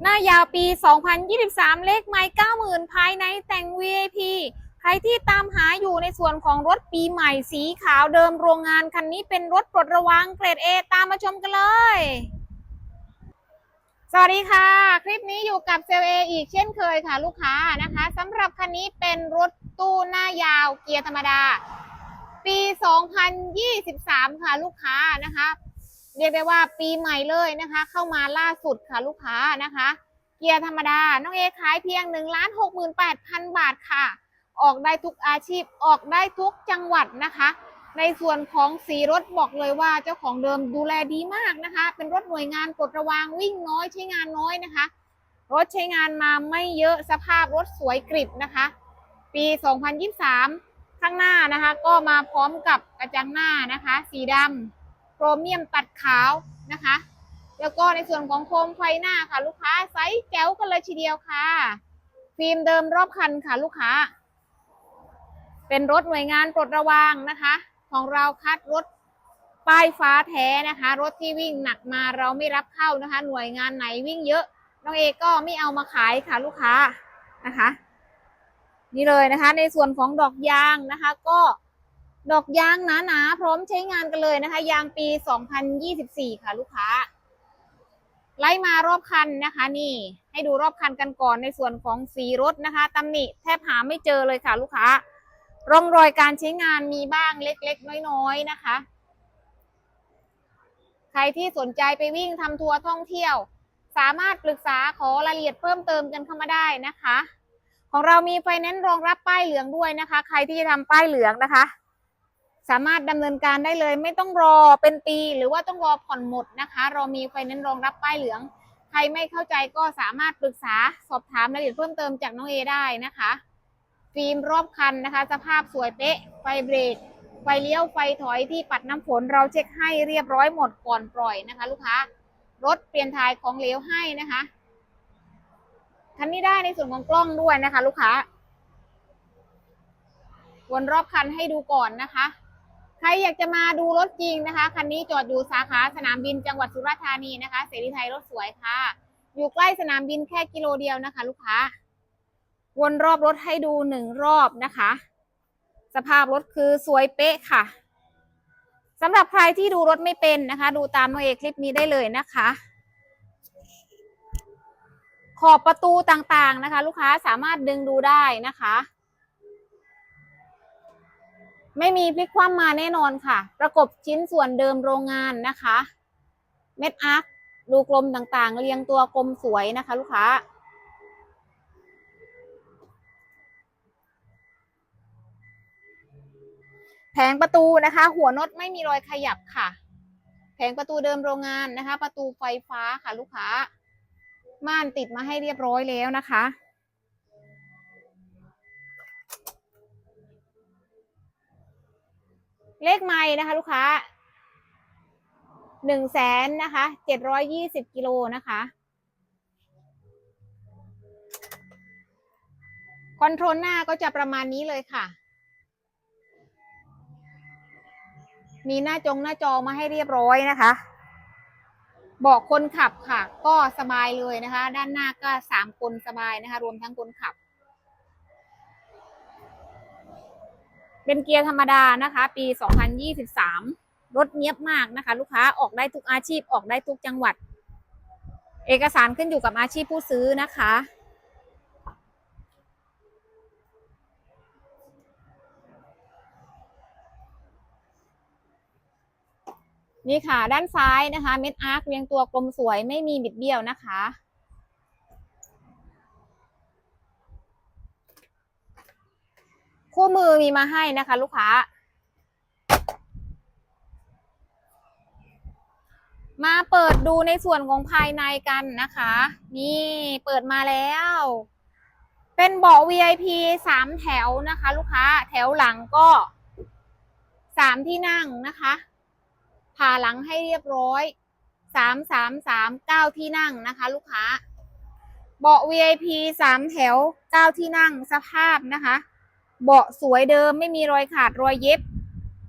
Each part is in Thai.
หน้ายาวปี 2023 เลขไม้90,000 ภายในแต่ง VIP ใครที่ตามหาอยู่ในส่วนของรถปีใหม่สีขาวเดิมโรงงานคันนี้เป็นรถปลดระวังเกรด A ตามมาชมกันเลย สวัสดีค่ะ คลิปนี้อยู่กับเซลเออีกเช่นเคยค่ะลูกค้านะคะสำหรับคันนี้เป็นรถตู้หน้ายาวเกียร์ธรรมดา ปี 2023 ค่ะลูกค้านะคะ เรียกได้ว่าปีใหม่เลยนะคะ เข้ามาล่าสุดค่ะลูกค้านะคะ เกียร์ธรรมดา น้องเอขายเพียง1นึ่งล้านหกหมื่นแปดพันบาทค่ะ ออกได้ทุกอาชีพออกได้ทุกจังหวัดนะคะ ในส่วนของสีรถบอกเลยว่าเจ้าของเดิมดูแลดีมากนะคะ เป็นรถหน่วยงานกดระวางวิ่งน้อยใช้งานน้อยนะคะ รถใช้งานมาไม่เยอะสภาพรถสวยกริบนะคะ ปี 2023 ข้างหน้านะคะ ก็มาพร้อมกับกระจังหน้านะคะ สีดำ รเมียมตัดขาวนะคะ แล้วก็ในส่วนของโคมไฟหน้าค่ะ ลูกค้าไซส์แจ๋วกันเลยทีเดียวค่ะ ฟิล์มเดิมรอบคันค่ะ ลูกค้า เป็นรถหน่วยงานปลดระวางนะคะ ของเราคัดรถป้ายฟ้าแท้นะคะ รถที่วิ่งหนักมาเราไม่รับเข้านะคะ หน่วยงานไหนวิ่งเยอะน้องเอก็ไม่เอามาขายค่ะ ลูกค้านะคะ นี่เลยนะคะ ในส่วนของดอกยางนะคะ ก็ ดอกยางหนาๆพร้อมใช้งานกันเลยนะคะ ยางปี 2024 ค่ะ ลูกค้า ไล่มารอบคันนะคะ นี่ ให้ดูรอบคันกันก่อนในส่วนของสีรถนะคะตำหนิแทบหาไม่เจอเลยค่ะ ลูกค้า ร่องรอยการใช้งานมีบ้างเล็กๆ น้อยๆนะคะ ใครที่สนใจไปวิ่งทำทัวร์ท่องเที่ยว สามารถปรึกษาขอรายละเอียดเพิ่มเติมกันเข้ามาได้นะคะ ของเรามีไฟแนนซ์รองรับป้ายเหลืองด้วยนะคะ ใครที่จะทำป้ายเหลืองนะคะ สามารถดำเนินการได้เลย ไม่ต้องรอเป็นปี หรือว่าต้องรอผ่อนหมดนะคะ เรามีไฟแนนซ์รองรับป้ายเหลือง ใครไม่เข้าใจก็สามารถปรึกษาสอบถามรายละเอียดเพิ่มเติมจากน้องเอได้นะคะ ฟิล์มรอบคันนะคะ สภาพสวยเป๊ะ ไฟเบรก ไฟเลี้ยว ไฟถอยที่ปัดน้ำฝน เราเช็คให้เรียบร้อยหมดก่อนปล่อยนะคะ ลูกค้ารถเปลี่ยนถ่ายของเหลวให้นะคะคันนี้ได้ในส่วนของกล้องด้วยนะคะ ลูกค้าวนรอบคันให้ดูก่อนนะคะ ใครอยากจะมาดูรถจริงนะคะ คันนี้จอดอยู่สาขาสนามบินจังหวัดสุราษฎร์ธานีนะคะ เสรีไทยรถสวยค่ะ อยู่ใกล้สนามบินแค่กิโลเดียวนะคะ ลูกค้า วนรอบรถให้ดูหนึ่งรอบนะคะ สภาพรถคือสวยเป๊ะค่ะสำหรับใครที่ดูรถไม่เป็นนะคะ ดูตามน้องเอคลิปนี้ได้เลยนะคะ ขอบประตูต่างๆนะคะ ลูกค้าสามารถดึงดูได้นะคะ ไม่มีพลิกคว่ำมาแน่นอนค่ะ ประกบชิ้นส่วนเดิมโรงงานนะคะ เม็ดอาร์คดูกลมต่างๆ เรียงตัวกลมสวยนะคะ ลูกค้า แผงประตูนะคะ หัวน็อตไม่มีรอยขยับค่ะ แผงประตูเดิมโรงงานนะคะ ประตูไฟฟ้าค่ะ ลูกค้า ม่านติดมาให้เรียบร้อยแล้วนะคะ เลขไม้นะคะลูกค้าหนึ่งแสนนะคะเจ็ดร้อยยี่สิบกิโลนะคะคอนโทรลหน้าก็จะประมาณนี้เลยค่ะ มีหน้าจงหน้าจอมาให้เรียบร้อยนะคะบาะคนขับค่ะ ก็สบายเลยนะคะ ด้านหน้าก็สามคนสบายนะคะ รวมทั้งคนขับ เป็นเกียร์ธรรมดานะคะ ปี 2023 รถเนียบมากนะคะ ลูกค้าออกได้ทุกอาชีพออกได้ทุกจังหวัด เอกสารขึ้นอยู่กับอาชีพผู้ซื้อนะคะ นี่ค่ะด้านซ้ายนะคะ เม็ดอาร์คเรียงตัวกลมสวยไม่มีบิดเบี้ยวนะคะ คู่มือมีมาให้นะคะ ลูกค้า มาเปิดดูในส่วนของภายในกันนะคะ นี่เปิดมาแล้ว เป็นเบาะ VIP สามแถวนะคะ ลูกค้า แถวหลังก็สามที่นั่งนะคะผ่าหลังให้เรียบร้อยสามสามสามเก้าที่นั่งนะคะ ลูกค้าเบาะ VIP สามแถวเก้าที่นั่งสภาพนะคะ เบาะสวยเดิมไม่มีรอยขาดรอยเย็บ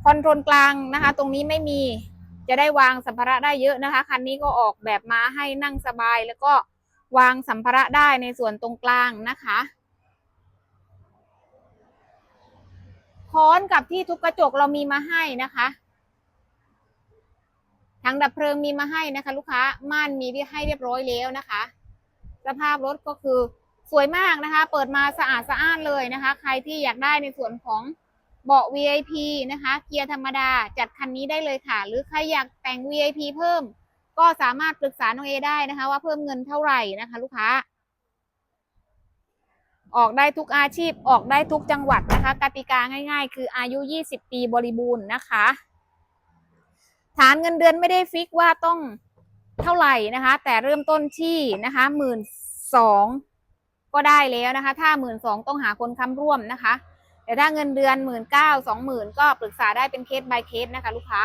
คอนโทรลกลางนะคะ ตรงนี้ไม่มีจะได้วางสัมภาระได้เยอะนะคะ คันนี้ก็ออกแบบมาให้นั่งสบายแล้วก็วางสัมภาระได้ในส่วนตรงกลางนะคะค้อนกับที่ทุบกระจกเรามีมาให้นะคะถังดับเพลิงมีมาให้นะคะ ลูกค้าม่านมีให้เรียบร้อยแล้วนะคะ สภาพรถก็คือ วยมากนะคะ เปิดมาสะอาดสะอ้านเลยนะคะ ใครที่อยากได้ในส่วนของเบาะ VIP นะคะ เกียร์ธรรมดาจัดคันนี้ได้เลยค่ะ หรือใครอยากแต่ง VIP เพิ่ม ก็สามารถปรึกษาน้องเอได้นะคะ ว่าเพิ่มเงินเท่าไหร่นะคะ ลูกค้า ออกได้ทุกอาชีพออกได้ทุกจังหวัดนะคะกติกาง่าย ๆ คืออายุ 20 ปีบริบูรณ์นะคะ ฐานเงินเดือนไม่ได้ฟิกว่าต้องเท่าไหร่นะคะ แต่เริ่มต้นที่นะคะหมื่นสอง ก็ได้แล้วนะคะ ถ้าหมื่นสองต้องหาคนค้ำร่วมนะคะ แต่ถ้าเงินเดือนหมื่นเก้าสองหมื่นก็ปรึกษาได้เป็นเคส by เคสนะคะ ลูกค้า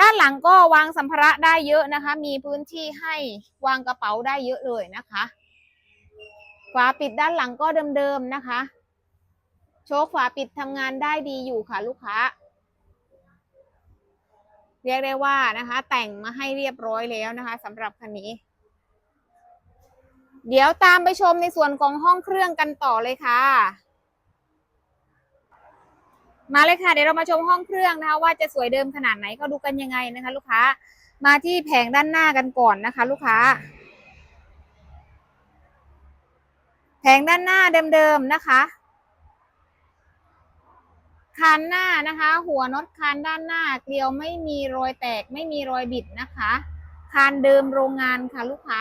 ด้านหลังก็วางสัมภาระได้เยอะนะคะ มีพื้นที่ให้วางกระเป๋าได้เยอะเลยนะคะฝาปิดด้านหลังก็เดิมๆนะคะ โชคฝาปิดทำงานได้ดีอยู่ค่ะ ลูกค้า เรียกได้ว่านะคะ แต่งมาให้เรียบร้อยแล้วนะคะสำหรับคันนี้ เดี๋ยวตามไปชมในส่วนของห้องเครื่องกันต่อเลยค่ะ มาเลยค่ะ เดี๋ยวเรามาชมห้องเครื่องนะคะ ว่าจะสวยเดิมขนาดไหนเขาดูกันยังไงนะคะ ลูกค้า มาที่แผงด้านหน้ากันก่อนนะคะ ลูกค้า แผงด้านหน้าเดิมๆนะคะคานหน้านะคะ หัวน็อตคานด้านหน้าเกลียวไม่มีรอยแตกไม่มีรอยบิดนะคะคานเดิมโรงงานค่ะลูกค้า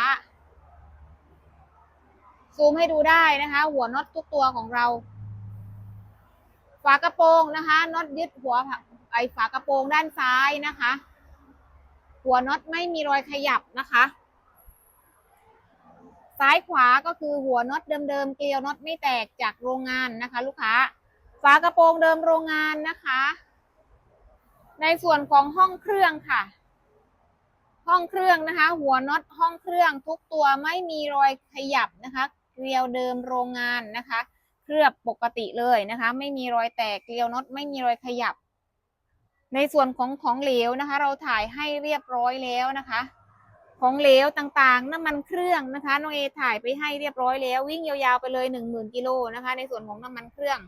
ซูมให้ดูได้นะคะ หัวน็อตทุกตัวของเรา ฝากระโปรงนะคะน็อตยึดหัวไอฝากระโปรงด้านซ้ายนะคะ หัวน็อตไม่มีรอยขยับนะคะ ซ้ายขวาก็คือหัวน็อตเดิมๆเกลียวน็อตไม่แตกจากโรงงานนะคะ ลูกค้า ฝากระโปรงเดิมโรงงานนะคะ ในส่วนของห้องเครื่องค่ะห้องเครื่องนะคะ หัวน็อตห้องเครื่องทุกตัวไม่มีรอยขยับนะคะ เกลียวเดิมโรงงานนะคะ เคลือบปกติเลยนะคะ ไม่มีรอยแตกเกลียวน็อตไม่มีรอยขยับ ในส่วนของของเหลวนะคะ เราถ่ายให้เรียบร้อยแล้วนะคะ ของเหลวต่างๆ น้ำมันเครื่องนะคะน้องเอถ่ายไปให้เรียบร้อยแล้ว วิ่งยาวๆไปเลยหนึ่งหมื่นกิโลนะคะ ในส่วนของน้ำมันเครื่อง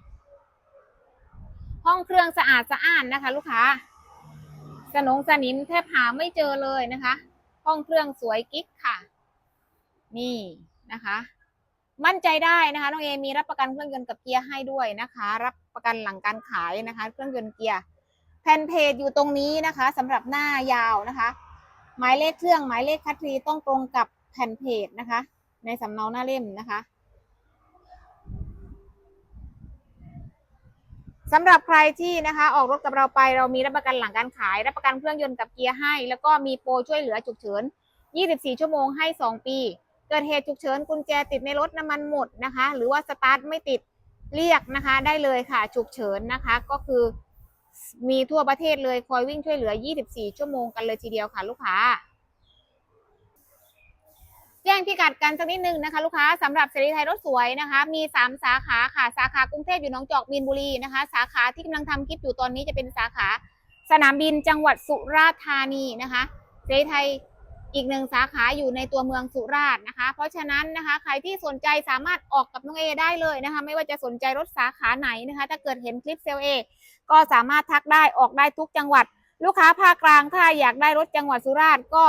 ห้องเครื่องสะอาดสะอ้านนะคะ ลูกค้าสนงสนิมแทบหาไม่เจอเลยนะคะ ห้องเครื่องสวยกิ๊กค่ะ นี่นะคะ มั่นใจได้นะคะน้องเอมีรับประกันเครื่องยนต์กับเกียร์ให้ด้วยนะคะ รับประกันหลังการขายนะคะ เครื่องยนต์เกียร์แผ่นเพจอยู่ตรงนี้นะคะสำหรับหน้ายาวนะคะ หมายเลขเครื่องหมายเลขคัตรีต้องตรงกับแผ่นเพจนะคะ ในสำเนาหน้าเล่มนะคะสำหรับใครที่นะคะออกรถกับเราไปเรามีรับประกันหลังการขาย รับประกันเครื่องยนต์กับเกียร์ให้ แล้วก็มีโปรช่วยเหลือฉุกเฉิน 24 ชั่วโมงให้ 2 ปี กิดเหตุฉุกเฉินกุญแจติดในรถน้ำมันหมดนะคะ หรือว่าสตาร์ทไม่ติดเรียกนะคะ ได้เลยค่ะฉุกเฉินนะคะ ก็คือมีทั่วประเทศเลยคอยวิ่งช่วยเหลือ 24 ชั่วโมงกันเลยทีเดียวค่ะลูกค้า แจ้งพิกัดกันสักนิดนึงนะคะ ลูกค้าสำหรับเสรีไทยรถสวยนะคะ มี 3 สาขาค่ะสาขากรุงเทพอยู่หนองจอกมีนบุรีนะคะ สาขาที่กำลังทำคลิปอยู่ตอนนี้จะเป็นสาขา สนามบินจังหวัดสุราษฎร์ธานีนะคะเสรีไทย อีกหนึ่งสาขาอยู่ในตัวเมืองสุราษฎร์นะคะ เพราะฉะนั้นนะคะใครที่สนใจสามารถออกกับน้องเอได้เลยนะคะ ไม่ว่าจะสนใจรถสาขาไหนนะคะ ถ้าเกิดเห็นคลิปเซลเอก็สามารถทักได้ออกได้ทุกจังหวัด ลูกค้าภาคกลางถ้าอยากได้รถจังหวัดสุราษฎร์ก็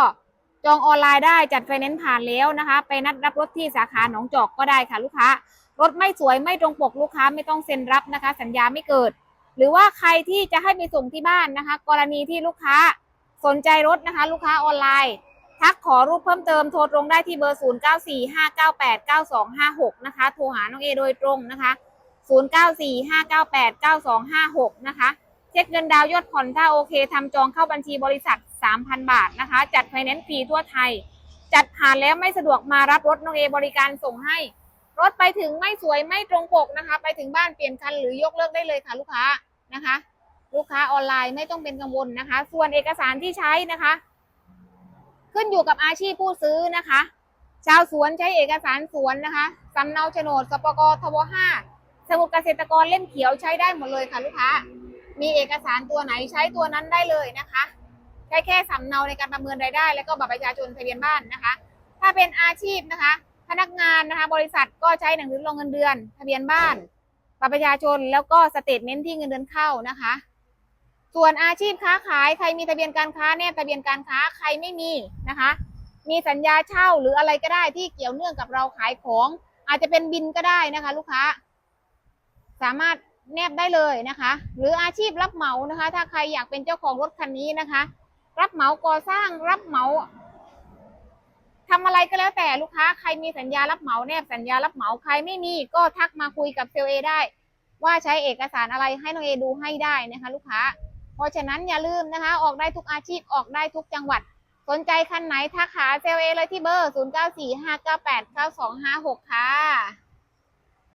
จองออนไลน์ได้จัดไฟแนนซ์ผ่านแล้วนะคะ ไปนัดรับรถที่สาขาหนองจอกก็ได้ค่ะลูกค้ารถไม่สวยไม่ตรงปกลูกค้าไม่ต้องเซ็นรับนะคะ สัญญาไม่เกิด หรือว่าใครที่จะให้ไปส่งที่บ้านนะคะ กรณีที่ลูกค้าสนใจรถนะคะ ลูกค้าออนไลน์ ทักขอรูปเพิ่มเติมโทรตรงได้ที่เบอร์ 0945989256 นะคะ โทรหาน้องเอโดยตรงนะคะ 0945989256 นะคะ เช็คเงินดาวยอดผ่อนถ้าโอเคทำจองเข้าบัญชีบริษัท 3,000 บาทนะคะ จัดไฟแนนซ์ฟรีทั่วไทย จัดผ่านแล้วไม่สะดวกมารับรถน้องเอบริการส่งให้ รถไปถึงไม่สวยไม่ตรงปกนะคะ ไปถึงบ้านเปลี่ยนคันหรือยกเลิกได้เลยค่ะลูกค้านะคะ ลูกค้าออนไลน์ไม่ต้องเป็นกังวลนะคะ ส่วนเอกสารที่ใช้นะคะ ขึ้นอยู่กับอาชีพผู้ซื้อนะคะ ชาวสวนใช้เอกสารสวนนะคะสำเนาโฉนดสปกทบ5สมุดเกษตรกรเล่มเขียวใช้ได้หมดเลยค่ะลูกค้า มีเอกสารตัวไหนใช้ตัวนั้นได้เลยนะคะใช้แค่สำเนาในการประเมินรายได้ แล้วก็บัตรประชาชนทะเบียนบ้านนะคะถถ้าเป็นอาชีพนะคะ พนักงานนะคะ บริษัทก็ใช้หนังสือลงเงินเดือน ทะเบียนบ้าน บัตรประชาชนแล้วก็สเตทเมนต์ที่เงินเดือนเข้านะคะ ส่วนอาชีพค้าขายใครมีทะเบียนการค้าแนบทะเบียนการค้าใครไม่มีนะคะ มีสัญญาเช่าหรืออะไรก็ได้ที่เกี่ยวเนื่องกับเราขายของ อาจจะเป็นบินก็ได้นะคะ ลูกค้า สามารถแนบได้เลยนะคะ หรืออาชีพรับเหมานะคะ ถ้าใครอยากเป็นเจ้าของรถคันนี้นะคะ รับเหมาก่อสร้างรับเหมาทำอะไรก็แล้วแต่ลูกค้าใครมีสัญญารับเหมาแนบสัญญารับเหมาใครไม่มีก็ทักมาคุยกับเซลเอได้ ว่าใช้เอกสารอะไรให้น้องเอดูให้ได้นะคะ ลูกค้า เพราะฉะนั้นอย่าลืมนะคะ ออกได้ทุกอาชีพออกได้ทุกจังหวัด สนใจคันไหนทักหาเซลเอเลยที่เบอร์ 0945989256 ค่ะ